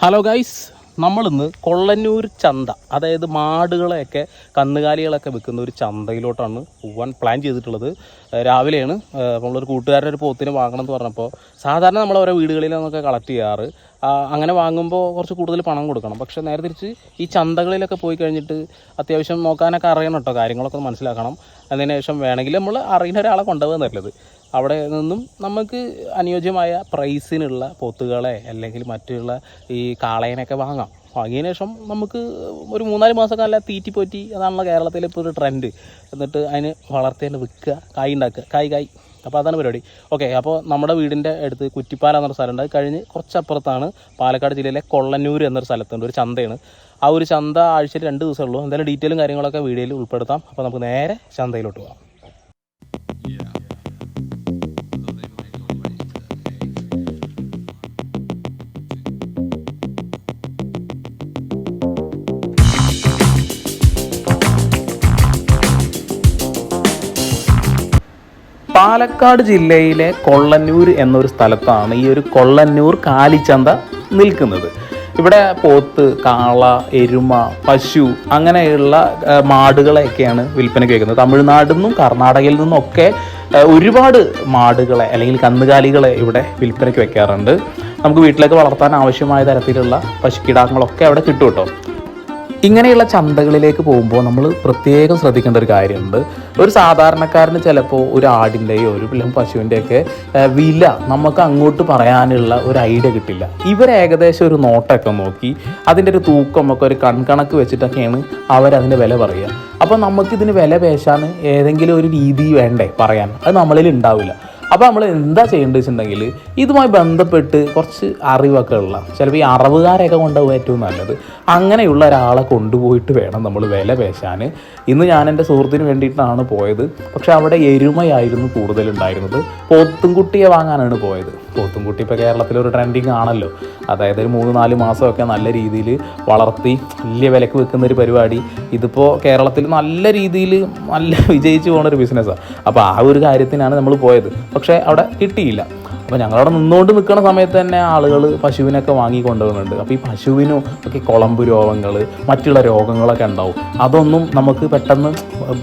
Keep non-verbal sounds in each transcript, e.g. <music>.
Hello guys നമ്മളിന്ന് കൊള്ളന്നൂർ ചന്ത അതായത് മാടുകളെയൊക്കെ കന്നുകാലികളൊക്കെ വിൽക്കുന്ന ഒരു ചന്തയിലോട്ടാണ് പോകാൻ പ്ലാൻ ചെയ്തിട്ടുള്ളത്. രാവിലെയാണ്. നമ്മളൊരു കൂട്ടുകാരുടെ ഒരു പോത്തിന് വാങ്ങണം എന്ന് പറഞ്ഞപ്പോൾ സാധാരണ നമ്മൾ ഓരോ വീടുകളിൽ നിന്നൊക്കെ കളക്ട് ചെയ്യാറ്. അങ്ങനെ വാങ്ങുമ്പോൾ കുറച്ച് കൂടുതൽ പണം കൊടുക്കണം. പക്ഷേ നേരെ തിരിച്ച് ഈ ചന്തകളിലൊക്കെ പോയി കഴിഞ്ഞിട്ട് അത്യാവശ്യം നോക്കാനൊക്കെ അറിയണം കേട്ടോ കാര്യങ്ങളൊക്കെ മനസ്സിലാക്കണം. അതിന് ശേഷം വേണമെങ്കിൽ നമ്മൾ അറിയുന്ന ഒരാളെ കൊണ്ടുപോകാൻ നല്ലത്. അവിടെ നിന്നും നമുക്ക് അനുയോജ്യമായ പ്രൈസിനുള്ള പോത്തുകളെ അല്ലെങ്കിൽ മറ്റുള്ള ഈ കാളയനൊക്കെ വാങ്ങാം. വാങ്ങിയതിന് ശേഷം നമുക്ക് ഒരു മൂന്നാൽ മാസമൊക്കെ തീറ്റി പോറ്റി അതാണല്ലോ കേരളത്തിലെ ഇപ്പോൾ ഒരു ട്രെൻഡ് എന്നിട്ട് അതിന് വളർത്തേണ്ട വിൽക്കുക കായ് ഉണ്ടാക്കുക. കായ് കായ്. അപ്പോൾ അതാണ് പരിപാടി. ഓക്കെ അപ്പോൾ നമ്മുടെ വീടിന്റെ അടുത്ത് കുറ്റിപ്പാല എന്നൊരു സ്ഥലമുണ്ട്. അത് കഴിഞ്ഞ് കുറച്ചപ്പുറത്താണ് പാലക്കാട് ജില്ലയിലെ കൊള്ളന്നൂർ എന്നൊരു സ്ഥലത്തുണ്ട് ഒരു ചന്തയാണ്. ആ ഒരു ചന്ത ആഴ്ചയിൽ രണ്ട് ദിവസമേ ഉള്ളൂ. എന്തായാലും ഡീറ്റെയിലും കാര്യങ്ങളൊക്കെ വീഡിയോയിൽ ഉൾപ്പെടുത്താം. അപ്പോൾ നമുക്ക് നേരെ ചന്തയിലോട്ട് പോകാം. പാലക്കാട് ജില്ലയിലെ കൊള്ളന്നൂർ എന്നൊരു സ്ഥലത്താണ് ഈ ഒരു കൊള്ളന്നൂർ കാലിച്ചന്ത നിൽക്കുന്നത്. ഇവിടെ പോത്ത് കാള എരുമ പശു അങ്ങനെയുള്ള മാടുകളെയൊക്കെയാണ് വിൽപ്പനയ്ക്ക് വെക്കുന്നത് തമിഴ്നാട്ടിൽ നിന്നും കർണാടകയിൽ നിന്നൊക്കെ ഒരുപാട് മാടുകളെ അല്ലെങ്കിൽ കന്നുകാലികളെ ഇവിടെ വിൽപ്പനയ്ക്ക് വയ്ക്കാറുണ്ട്. നമുക്ക് വീട്ടിലേക്ക് വളർത്താൻ ആവശ്യമായ തരത്തിലുള്ള പശുക്കിടാങ്ങളൊക്കെ അവിടെ കിട്ടും കേട്ടോ. ഇങ്ങനെയുള്ള ചന്തകളിലേക്ക് പോകുമ്പോൾ നമ്മൾ പ്രത്യേകം ശ്രദ്ധിക്കേണ്ട ഒരു കാര്യമുണ്ട്. ഒരു സാധാരണക്കാരന് ചിലപ്പോൾ ഒരു ആടിന്റെയോ ഒരു പിള്ളേം പശുവിന്റെയൊക്കെ വില നമുക്ക് അങ്ങോട്ട് പറയാനുള്ള ഒരു ഐഡിയ കിട്ടില്ല. ഇവർ ഏകദേശം ഒരു നോട്ടൊക്കെ നോക്കി അതിന്റെ ഒരു തൂക്കം ഒക്കെ ഒരു കൺകണക്ക് വെച്ചിട്ടൊക്കെയാണ് അവരതിന്റെ വില പറയുക. അപ്പോൾ നമുക്കിതിന് വില പേശാൻ ഏതെങ്കിലും ഒരു രീതി വേണ്ടേ പറയാൻ? അത് നമ്മളിൽ ഉണ്ടാവില്ല. അപ്പോൾ നമ്മൾ എന്താ ചെയ്യേണ്ടത് വെച്ചിട്ടുണ്ടെങ്കിൽ ഇതുമായി ബന്ധപ്പെട്ട് കുറച്ച് അറിവൊക്കെ ഉള്ള ചിലപ്പോൾ ഈ അറിവുകാരെയൊക്കെ കൊണ്ടുപോകും ഏറ്റവും നല്ലത്. അങ്ങനെയുള്ള ഒരാളെ കൊണ്ടുപോയിട്ട് വേണം നമ്മൾ വില പേശാൻ ഇന്ന് ഞാൻ എന്റെ സുഹൃത്തിന് വേണ്ടിയിട്ടാണ് പോയത്. പക്ഷേ അവിടെ എരുമയായിരുന്നു കൂടുതലുണ്ടായിരുന്നത്. പോത്തുംകുട്ടിയെ വാങ്ങാനാണ് പോയത്. പോത്തുംകുട്ടി ഇപ്പോൾ കേരളത്തിലൊരു ട്രെൻഡിങ് ആണല്ലോ. അതായത് ഒരു മൂന്ന് നാല് മാസമൊക്കെ നല്ല രീതിയിൽ വളർത്തി വലിയ വിലക്ക് വെക്കുന്ന ഒരു പരിപാടി. ഇതിപ്പോൾ കേരളത്തിൽ നല്ല രീതിയിൽ നല്ല <laughs> വിജയിച്ചു പോകുന്ന ഒരു ബിസിനസ്സാണ് അപ്പോൾ ആ ഒരു കാര്യത്തിനാണ് നമ്മൾ പോയത്. പക്ഷേ അവിടെ കിട്ടിയില്ല. അപ്പോൾ ഞങ്ങളവിടെ നിന്നുകൊണ്ട് നിൽക്കുന്ന സമയത്ത് തന്നെ ആളുകൾ പശുവിനൊക്കെ വാങ്ങി അപ്പോൾ ഈ പശുവിനും ഒക്കെ കുളമ്പ് രോഗങ്ങൾ മറ്റുള്ള രോഗങ്ങളൊക്കെ ഉണ്ടാവും. അതൊന്നും നമുക്ക് പെട്ടെന്ന്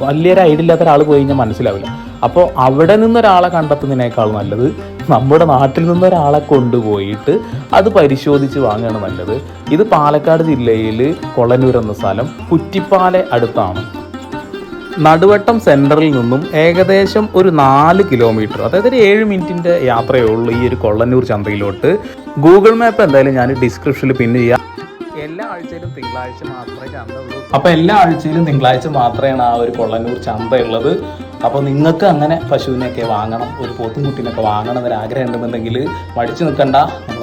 വലിയൊരു ഐഡിയ ഇല്ലാത്ത ഒരാൾ പോയി കഴിഞ്ഞാൽ മനസ്സിലാവില്ല. അപ്പോൾ അവിടെ നിന്നൊരാളെ കണ്ടെത്തുന്നതിനേക്കാൾ നല്ലത് നമ്മുടെ നാട്ടിൽ നിന്നൊരാളെ കൊണ്ടുപോയിട്ട് അത് പരിശോധിച്ച് വാങ്ങുകയാണ് നല്ലത്. ഇത് പാലക്കാട് ജില്ലയിൽ കൊളനൂർ എന്ന സ്ഥലം കുറ്റിപ്പാല അടുത്താണ്. നടുവട്ടം സെന്ററിൽ നിന്നും ഏകദേശം ഒരു നാല് കിലോമീറ്റർ അതായത് ഒരു ഏഴ് മിനിറ്റിന്റെ യാത്രയേ ഉള്ളൂ ഈ ഒരു കൊള്ളന്നൂർ ചന്തയിലോട്ട്. ഗൂഗിൾ മാപ്പ് എന്തായാലും ഞാൻ ഡിസ്ക്രിപ്ഷനിൽ പിൻ ചെയ്യാം. എല്ലാ ആഴ്ചയിലും തിങ്കളാഴ്ച മാത്രമേ ചന്ത ഉള്ളൂ അപ്പോൾ എല്ലാ ആഴ്ചയിലും തിങ്കളാഴ്ച മാത്രമാണ് ആ ഒരു കൊള്ളന്നൂർ ചന്ത ഉള്ളത് അപ്പോൾ നിങ്ങൾക്ക് അങ്ങനെ പശുവിനെയൊക്കെ വാങ്ങണം ഒരു പോത്തും കുട്ടീനൊക്കെ വാങ്ങണം എന്നൊരു ആഗ്രഹം ഉണ്ടെന്നുണ്ടെങ്കിൽ മടിച്ചു നിൽക്കണ്ട.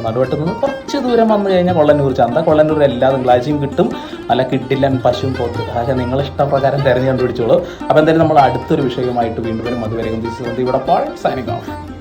നടുവട്ടത്ത് നിന്ന് കുറച്ച് ദൂരം വന്നു കഴിഞ്ഞാൽ കൊള്ളന്നൂർ ചന്ത. കൊള്ളന്നൂർ എല്ലാ തിങ്കളാഴ്ചയും കിട്ടും. നല്ല കിട്ടില്ല പശുവും പോത്ത്. അതൊക്കെ ഇഷ്ടപ്രകാരം തിരഞ്ഞു കണ്ടുപിടിച്ചോളൂ. അപ്പോൾ എന്തായാലും നമ്മൾ അടുത്തൊരു വിഷയമായിട്ട് വീണ്ടും വരും. അതുവരെയും ഇവിടെ പാൾ സൈനിങ് ഓഫ്